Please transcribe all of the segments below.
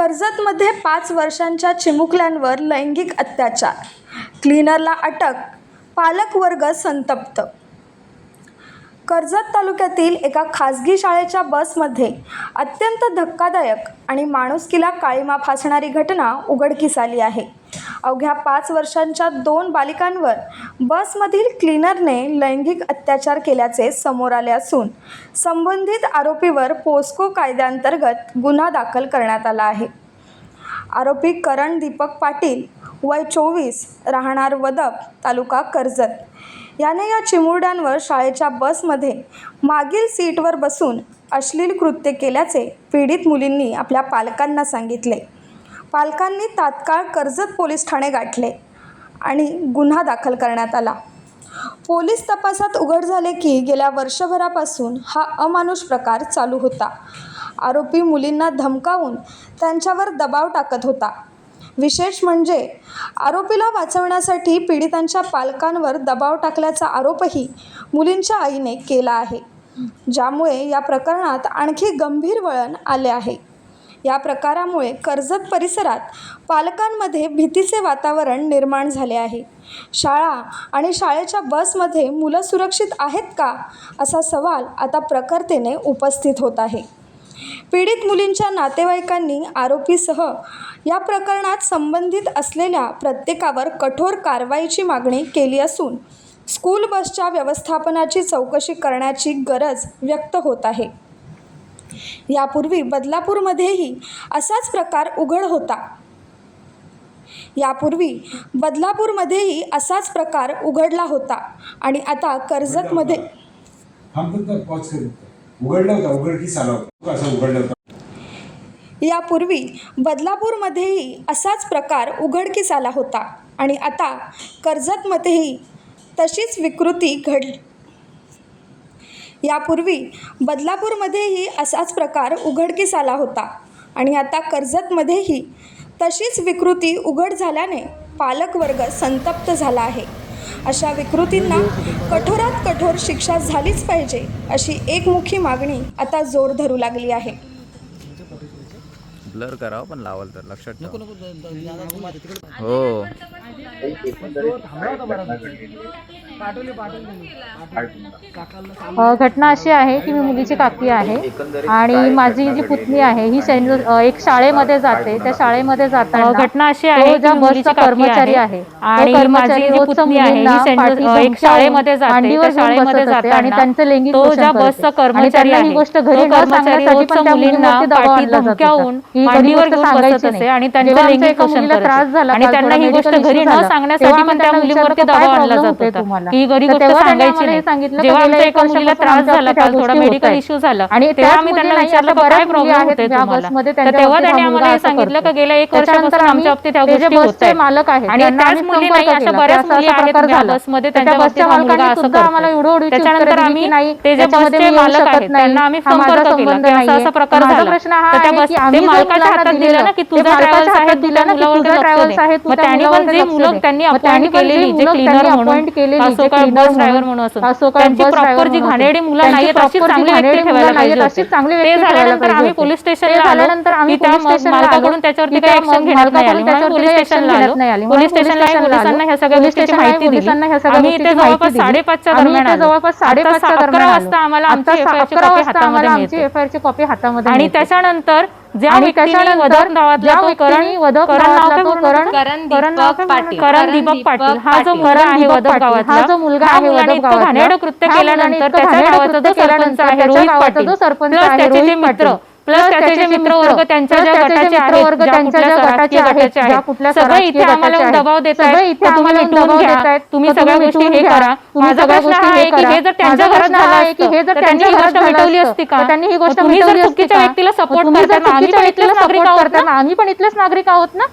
कर्जतमध्ये पाच वर्षांच्या चिमुकल्यांवर लैंगिक अत्याचार. क्लीनरला अटक पालकवर्ग संतप्त. कर्जत तालुक्यातील एका खासगी शाळेच्या बसमध्ये अत्यंत धक्कादायक आणि माणुसकीला काळीमा फासणारी घटना उघडकीस आली आहे. अवघ्या पाच वर्षांच्या दोन बालिकांवर बसमधील क्लीनरने लैंगिक अत्याचार केल्याचे समोर आले असून संबंधित आरोपीवर पोस्को कायद्याअंतर्गत गुन्हा दाखल करण्यात आला आहे. आरोपी करण दीपक पाटील वय चोवीस राहणार वदप तालुका कर्जत. याने या चिमुरड्यांवर शाळेच्या बसमध्ये मागील सीटवर बसून अश्लील कृत्य केल्याचे पीडित मुलींनी आपल्या पालकांना सांगितले. पालकांनी तात्काळ कर्जत पोलीस ठाणे गाठले आणि गुन्हा दाखल करण्यात आला. पोलीस तपासात उघड झाले की गेल्या वर्षभरापासून हा अमानुष प्रकार चालू होता. आरोपी मुलींना धमकावून त्यांच्यावर दबाव टाकत होता. विशेष म्हणजे आरोपीला वाचवण्यासाठी पीडितांच्या पालकांवर दबाव टाकल्याचा आरोपही मुलींच्या आईने केला आहे ज्यामुळे या प्रकरणात आणखी गंभीर वळण आले आहे. या प्रकारामुळे कर्जत परिसरात पालकांमध्ये भीतीचे वातावरण निर्माण झाले आहे. शाळा आणि शाळेच्या बसमध्ये मुलं सुरक्षित आहेत का असा सवाल आता प्रकर्तेने उपस्थित होत आहे. पीडित मुलींच्या नातेवाईकांनी आरोपीसह या प्रकरणात संबंधित असलेल्या प्रत्येकावर कठोर कारवाईची मागणी केली असून स्कूल बसच्या व्यवस्थापनाची चौकशी करण्याची गरज व्यक्त होत आहे. यापूर्वी बदलापूरमध्येही असाच प्रकार उघड होता. यापूर्वी बदलापूरमध्येही असाच प्रकार उघडला होता आणि आता कर्जतमध्ये यापूर्वी बदलापूरमध्येही असाच प्रकार उघडकीस आला होता आणि आता कर्जतमध्येही तशीच विकृती घड यापूर्वी बदलापूरमध्येही असाच प्रकार उघडकीस आला होता आणि आता कर्जतमध्येही तशीच विकृती उघड झाल्याने पालकवर्ग संतप्त झाला आहे अशा विकृतींना कठोरात कठोर शिक्षा झालीच पाहिजे अशी एकमुखी मागणी आता जोर धरू लागली आहे ब्लर करावं पण लावाल तर लक्षात हो घटना अशी आहे की मी मुलीची काकी आहे आणि माझी जी पुतणी आहे ही सैन्य एक शाळेमध्ये जाते त्या शाळेमध्ये जाताना घटना अशी तो आहे ज्या बसचा कर्मचारी आहे. आणि माझी जी पुतणी आहे, ही सैन्य- एक शाळेमध्ये जाते. त्या शाळेमध्ये असते आणि त्यांचं लैंगिक तो ज्या. बसचा कर्मचारी त्यांना ही आहे, गोष्ट घरी न कर्मचारी सांगण्यासाठी रोजच्या पण त्या मुलींना पाठी जात. ही घरी मांडीवर गोष्ट घेऊन सांगायची बसत. असे आणि त्यांचं लैंगिक शोषण त्रास. झाला आणि त्यांना ही गोष्ट medical घरी न. सांगण्यासाठी पण त्या मुलींवरती दबाव आणला जात होता तुम्हाला? ही तर गोष्ट सांगायची नाही सांगितलं जेव्हा आमच्या एका मुलीला त्रास झाला काल थोडा मेडिकल. इश्यू झाला आणि तेव्हा त्याच आम्ही त्यांना मुलीला विचारलं का काय प्रॉब्लेम होते तुम्हाला तर तेव्हा त्यांनी आम्हाला हे सांगितलं करतो. की गेल्या एक वर्षापासून आम्ही आमच्या बाबतीत ह्या गोष्टी होत आहेत मालक आहेत आणि त्याच मुली नाही अशा बऱ्याच मुली आहेत ज्या झाला. बसमध्ये त्यांच्या बसच्या बाबतीत हा मुलगा मालकांनी असं सुद्धा आम्हाला करतो त्याच्यानंतर आम्ही ते जे बसचे मालक आहेत त्यांना आम्ही संपर्क केला की असा असा प्रकार झाला प्रश्न तर त्या बस ते मालकाच्या हातात दिलं ना की तुझा ट्रॅव्हल्स आहे हातात तू दिलं त्या ना की मुलावरती तुझा लक्ष ट्रॅव्हल्स दे मग त्या त्यांनी पण जे मुलं. त्यांनी अपॉइंट केलेली जे क्लीनर म्हणून appoint केलेली, असो जे काय cleaner बस ड्रायव्हर म्हणून, म्हणून असो असो काय त्यांची bus प्रॉपर driver जी म्हणून घाणेरडी असो. मुलं नाहीत अशी चांगली व्यक्ती ठेवायला पाहिजे ते झाल्यानंतर आम्ही. पोलीस स्टेशनला आलो की त्या. मालकाकडून त्याच्यावरती काही ऍक्शन घेण्यात नाही आली म्हणून पोलीस स्टेशनला आलो. पोलीस स्टेशनला पोलीस पोलिसांना ह्या सगळ्या गोष्टीची माहिती दिली आम्ही इथे जवळपास. साडेपाचच्या दरम्यान जवळपास अकरा वाजता. आम्हाला आमची एफ अकरा वाजता आय ची कॉपी हातामध्ये आणि. त्याच्यानंतर ज्या आणि गावातला ज्या तो व्यक्तीने करण वदक करण तो? करण- करण करण नाव दीपक काय पाटील. म्हणत करण करण दीपक दीपक पाटील हा जो. मुलगा करण आहे पाटील, गावातला हा जो मुलगा आहे गावातला, घाणेरडं कृत्य मुलाने केल्यानंतर इतकं त्याच्या घाणेरडं गावाचा जो कृत्य सरपंच केल्यानंतर आहे त्याच्या रोहित गावाचा पाटील जो सरपंच प्लस आहे त्याचे जे रोहित मित्र पाटील, प्लस त्याचे जे मित्र वर्ग त्यांच्या ज्या गटाचे आहेत वर्ग ज्या कुठल्या गटाचे आहेत, सगळे इथे आम्हाला दबाव. देत आहेत तुम्ही मिटवून घ्या. तुम्ही सगळ्या गोष्टी हे. करा तुम्ही माझा सगळ्या प्रश्न हा आहे की करा. हे जर त्यांच्या घरात झालं आहे की हे असतं जर तर त्यांनी ही गोष्ट मिटवली असतं, का त्यांनी ही गोष्ट तुम्ही जर चुकीच्या? व्यक्तीला सपोर्ट करताना आम्ही पण इथलेच नागरिक आहोत ना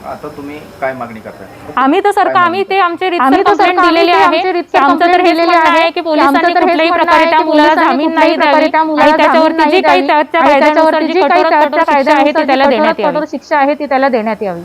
आता तुम्ही काय मागणी करताय? आम्ही तर सरकार आम्ही ते आमचे आम्ही तर दिलेली ते आहे आमचे की रितसर आमचं तर complaint हेच दिलेली म्हणणं आहे आहे की की आमचं पोलिसांनी तर हेच कुठल्याही म्हणणं प्रकारे आहे त्या की मुलाला पोलिसांनी जामीन कुठल्याही नाही प्रकारे द्यावी. मुलाला आणि त्याच्यावरती जी नाही काही द्यावी. त्या आणि कायद्यानुसार त्याच्यावरती जी जी काही कठोरात त्या कठोर शिक्षा आहे ती कायद्यानुसार जी त्याला कठोरात देण्यात यावी. कठोर शिक्षा आहे ती त्याला देण्यात यावी.